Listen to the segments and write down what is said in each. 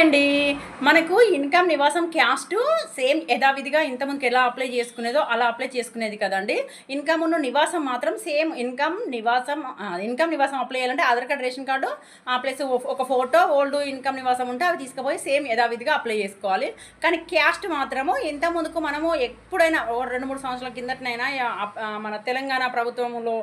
అండి. మనకు ఇన్కమ్ నివాసం క్యాస్ట్ సేమ్ యథావిధిగా ఇంతకుముందుకు ఎలా అప్లై చేసుకునేదో అలా అప్లై చేసుకునేది కదండి. ఇన్కమ్ ఉన్న నివాసం మాత్రం సేమ్ ఇన్కమ్ నివాసం ఇన్కమ్ నివాసం అప్లై చేయాలంటే Aadhaar card ration card plus ఒక ఫోటో ఓల్డ్ ఇన్కమ్ నివాసం ఉంటే అవి తీసుకుపోయి సేమ్ యథావిధిగా అప్లై చేసుకోవాలి. కానీ క్యాస్ట్ మాత్రము ఇంత ముందుకు మనము ఎప్పుడైనా ఒక రెండు మూడు సంవత్సరాల కిందటనైనా మన తెలంగాణ ప్రభుత్వంలో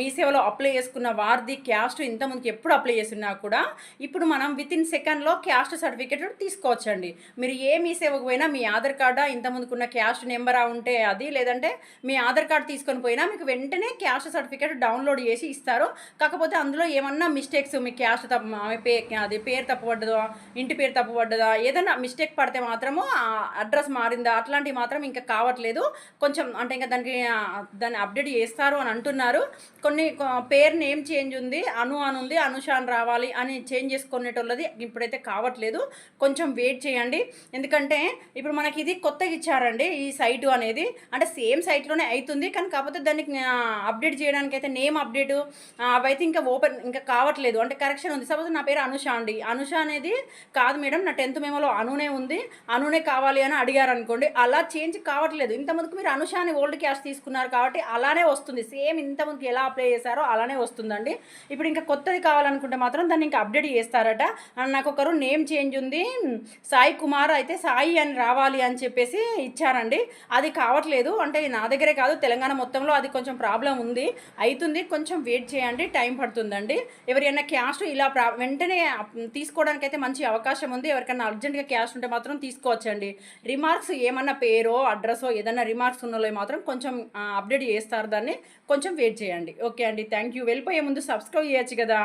మీ సేవలో అప్లై చేసుకున్న వారిది క్యాస్ట్ ఇంత ముందుకు ఎప్పుడు అప్లై చేసినా కూడా ఇప్పుడు మనం విత్ ఇన్ సెకండ్లో క్యాస్ట్ సర్టిఫికేట్ తీసుకోవచ్చండి. మీరు ఏ మీ సేవకు పోయినా మీ ఆధార్ కార్డా ఇంతకుముందుకున్న క్యాస్ట్ నెంబరా ఉంటే అది లేదంటే మీ ఆధార్ కార్డు తీసుకొని పోయినా మీకు వెంటనే క్యాస్ట్ సర్టిఫికేట్ డౌన్లోడ్ చేసి ఇస్తారు. కాకపోతే అందులో ఏమన్నా మిస్టేక్స్ మీ క్యాస్ట్ తప్పు పే అది పేరు తప్పబడ్డదా ఇంటి పేరు తప్పబడ్డదా ఏదైనా మిస్టేక్ పడితే మాత్రము అడ్రస్ మారిందా అట్లాంటివి మాత్రం ఇంకా కావట్లేదు. కొంచెం అంటే ఇంకా దానికి దాన్ని అప్డేట్ చేస్తారు అని అంటున్నారు. కొన్ని పేరు నేమ్ చేంజ్ ఉంది అను అని ఉంది అనుషాన్ రావాలి అని చేంజ్ చేసుకునేటోళ్ళది ఇప్పుడైతే కావట్లేదు. కొంచెం వెయిట్ చేయండి. ఎందుకంటే ఇప్పుడు మనకి ఇది కొత్తగా ఇచ్చారండి ఈ సైటు అనేది. అంటే సేమ్ సైట్లోనే అవుతుంది కానీ కాకపోతే దానికి అప్డేట్ చేయడానికి అయితే నేమ్ అప్డేట్ అవైతే ఇంకా ఓపెన్ ఇంకా కావట్లేదు. అంటే కరెక్షన్ ఉంది. సపోజ్ నా పేరు అనుష అండి. అనుష అనేది కాదు మేడం. నా టెన్త్ మేమోలో అనునే ఉంది. అనునే కావాలి అని అడిగారు అనుకోండి అలా చేంజ్ కావట్లేదు. ఇంతమందికి మీరు అనుష అని ఓల్డ్ క్యాష్ తీసుకున్నారు కాబట్టి అలానే వస్తుంది. సేమ్ ఇంతమందికి ఎలా అప్లై చేశారో అలానే వస్తుందండి. ఇప్పుడు ఇంకా కొత్తది కావాలనుకుంటే మాత్రం దాన్ని ఇంకా అప్డేట్ చేస్తారట. నాకు ఒకరు నేమ్ చేంజ్ ఉంది? సాయి కుమార్ అయితే సాయి అని రావాలి అని చెప్పేసి ఇచ్చారండి. అది కావట్లేదు. అంటే నా దగ్గరే కాదు తెలంగాణ మొత్తంలో అది కొంచెం ప్రాబ్లం ఉంది. అవుతుంది కొంచెం వెయిట్ చేయండి. టైం పడుతుందండి. ఎవరైనా క్యాష్ ఇలా ప్రా వెంటనే తీసుకోవడానికి అయితే మంచి అవకాశం ఉంది. ఎవరికైనా అర్జెంట్గా క్యాష్ ఉంటే మాత్రం తీసుకోవచ్చండి. రిమార్క్స్ ఏమన్నా పేరో అడ్రస్సో ఏదైనా రిమార్క్స్ ఉన్నలో మాత్రం కొంచెం అప్డేట్ చేస్తారు దాన్ని. కొంచెం వెయిట్ చేయండి. ఓకే అండి. Thank you. వెళ్ళిపోయే ముందు సబ్స్క్రైబ్ చేయొచ్చు కదా.